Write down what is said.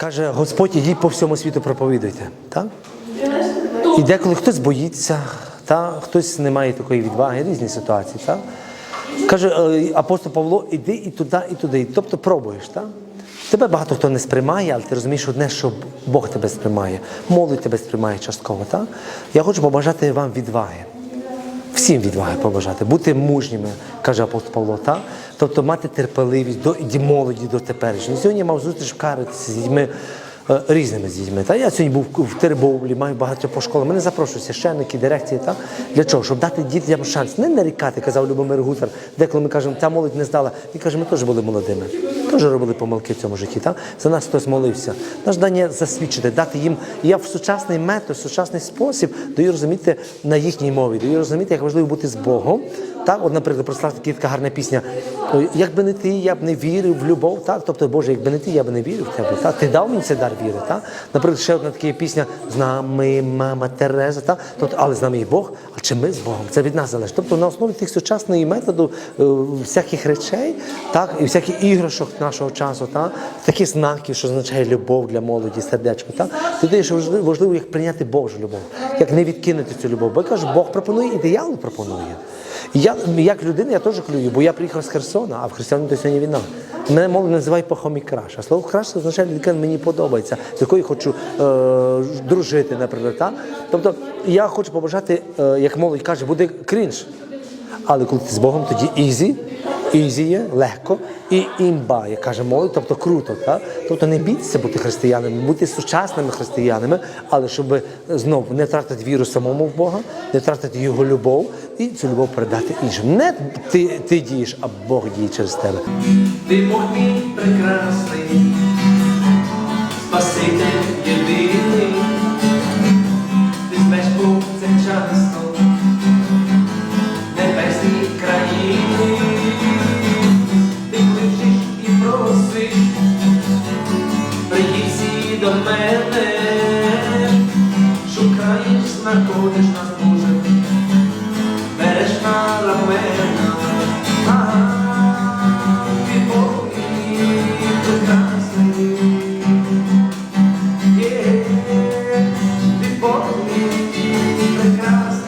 Каже, Господь, ідіть по всьому світу проповідуйте. Так? І деколи хтось боїться, та? хтось не має такої відваги, різні ситуації. Та? Каже е, апостол Павло, іди і туди, і туди. Тобто пробуєш. Та? Тебе багато хто не сприймає, але ти розумієш одне, що Бог тебе сприймає, молодь тебе сприймає частково. Та? Я хочу побажати вам відваги. Всім відваги побажати, бути мужніми, каже апостол Павло, та? тобто мати терпеливість до і молоді, до теперішнього. Сьогодні я мав зустріч в з дітьми, е, різними з дітьми. Та? Я сьогодні був в Теребовлі, маю багато по школах. Мене запрошують священники, дирекції. Та? Для чого? Щоб дати дітям шанс. Не нарікати, казав Любомир Гутер. Деколи ми кажемо, та молодь не здала. Він каже, ми теж були молодими. Теж робили помилки в цьому житті. Та? За нас хтось молився. Наш дання засвідчити, дати їм. Я в сучасний метод, в сучасний спосіб даю розуміти на їхній мові, даю розуміти, як важливо бути з Богом. Так, от, наприклад, прослав така така гарна пісня. Якби не ти, я б не вірив в любов. Так, тобто, Боже, якби не ти, я б не вірив в тебе. Так, ти дав мені цей дар віри. Так? Наприклад, ще одна така пісня з нами, мама Тереза. Так? Тобто, але з нами і Бог, чи ми з Богом? Це від нас залежить. Тобто на основі тих сучасних методу е, всяких речей, так, і всяких іграшок нашого часу, так, такі знаки, що означає любов для молоді, сердечко. Так? Ти даєш важливо, як прийняти Божу любов, як не відкинути цю любов. Бо я кажу, Бог пропонує і пропонує. Я як людина, я теж клюю, бо я приїхав з Херсона, а в Херсоні то сьогодні війна. Мене молодь називають пахомі краш. А слово краш означає яке мені подобається, з якою хочу е, дружити, наприклад. Та? Тобто я хочу побажати, е, як молодь каже, буде крінж. Але коли ти з Богом, тоді ізі, ізі є, легко, і імба, як каже молодь, тобто круто. Та? Тобто не бійтеся бути християнами, бути сучасними християнами, але щоб знову не втратити віру самому в Бога, не втратити його любов і цю любов передати іншим. Не ти, ти дієш, а Бог діє через тебе. Ти Бог мій прекрасний, Спаситель голоси, прийди всі до мене, шукаєш, знаходиш нас Боже, береш на рамена, ага, ти прекрасний, є, ти Богий прекрасний.